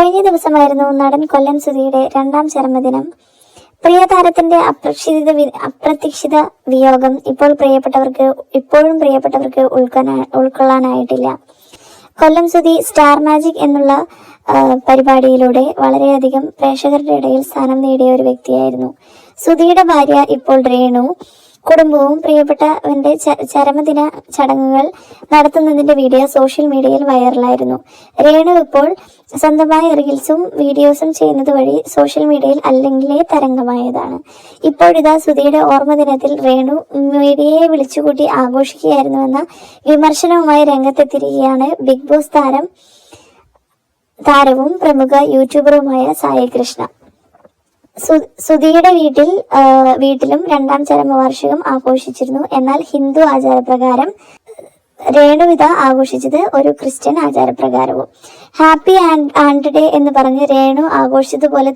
കഴിഞ്ഞ ദിവസമായിരുന്നു നടൻ കൊല്ലം സുധിയുടെ രണ്ടാം ചരമദിനം. പ്രിയ താരത്തിന്റെ അപ്രതീക്ഷിത അപ്രതീക്ഷിത വിയോഗം ഇപ്പോൾ പ്രിയപ്പെട്ടവർക്ക് ഇപ്പോഴും പ്രിയപ്പെട്ടവർക്ക് ഉൾക്കൊള്ള ഉൾക്കൊള്ളാനായിട്ടില്ല. കൊല്ലം സുധി സ്റ്റാർ മാജിക് എന്നുള്ള പരിപാടിയിലൂടെ വളരെയധികം പ്രേക്ഷകരുടെ ഇടയിൽ സ്ഥാനം നേടിയ ഒരു വ്യക്തിയായിരുന്നു. സുധിയുടെ ഭാര്യ ഇപ്പോൾ രേണു. കുടുംബവും പ്രിയപ്പെട്ട അവന്റെ ചരമദിന ചടങ്ങുകൾ നടത്തുന്നതിന്റെ വീഡിയോ സോഷ്യൽ മീഡിയയിൽ വൈറലായിരുന്നു. രേണു ഇപ്പോൾ സ്വന്തമായ റീൽസും വീഡിയോസും ചെയ്യുന്നത് വഴി സോഷ്യൽ മീഡിയയിൽ അല്ലെങ്കിലേ തരംഗമായതാണ്. ഇപ്പോഴിതാ സുധിയുടെ ഓർമ്മ ദിനത്തിൽ രേണു മീഡിയയെ വിളിച്ചുകൂട്ടി ആഘോഷിക്കുകയായിരുന്നുവെന്ന വിമർശനവുമായി രംഗത്തെത്തിയിരിക്കുകയാണ് ബിഗ് ബോസ് താരം താരവും പ്രമുഖ യൂട്യൂബറുമായ സായി കൃഷ്ണ സുധിയുടെ വീട്ടിൽ വീട്ടിലും രണ്ടാം ചരമവാർഷികം ആഘോഷിച്ചിരുന്നു. എന്നാൽ ഹിന്ദു ആചാരപ്രകാരം രേണുവിത ആഘോഷിച്ചത് ഒരു ക്രിസ്ത്യൻ ആചാരപ്രകാരവും. ഹാപ്പി ആൻഡ് ഡേ എന്ന് പറഞ്ഞ് രേണു ആഘോഷിച്ചതുപോലെ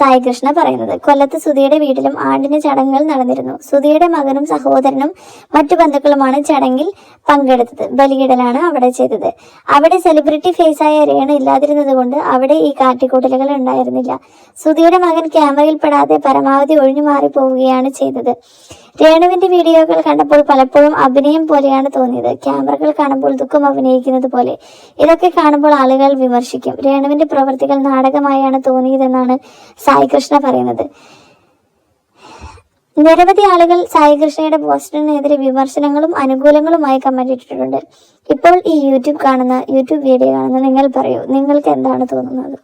സായി കൃഷ്ണ പറയുന്നത്. കൊല്ലത്ത് സുധിയുടെ വീട്ടിലും ആണ്ടിന് ചടങ്ങുകൾ നടന്നിരുന്നു. സുധിയുടെ മകനും സഹോദരനും മറ്റു ബന്ധുക്കളുമാണ് ചടങ്ങിൽ പങ്കെടുത്തത്. ബലിയിടലാണ് അവിടെ ചെയ്തത്. അവിടെ സെലിബ്രിറ്റി ഫേസ് ആയ രേണു ഇല്ലാതിരുന്നത് കൊണ്ട് അവിടെ ഈ കാട്ടിക്കൂട്ടലുകൾ ഉണ്ടായിരുന്നില്ല. സുധിയുടെ മകൻ ക്യാമറയിൽ പെടാതെ പരമാവധി ഒഴിഞ്ഞു മാറി പോവുകയാണ് ചെയ്തത്. രേണുവിന്റെ വീഡിയോകൾ കണ്ടപ്പോൾ പലപ്പോഴും അഭിനയം പോലെയാണ് തോന്നിയത്. ക്യാമറകൾ കാണുമ്പോൾ ദുഃഖം അഭിനയിക്കുന്നത് പോലെ. ഇതൊക്കെ കാണുമ്പോൾ ആളുകൾ വിമർശിക്കും. രേണുവിന്റെ പ്രവൃത്തികൾ നാടകമായാണ് തോന്നിയതെന്നാണ് സായി കൃഷ്ണ പറയുന്നത്. നിരവധി ആളുകൾ സായി കൃഷ്ണയുടെ പോസ്റ്റിനെതിരെ വിമർശനങ്ങളും അനുകൂലങ്ങളുമായി കമന്റ് ഇട്ടിട്ടുണ്ട്. ഇപ്പോൾ ഈ യൂട്യൂബ് കാണുന്ന യൂട്യൂബ് വീഡിയോ കാണുന്ന നിങ്ങൾ പറയൂ നിങ്ങൾക്ക് എന്താണ് തോന്നുന്നത്?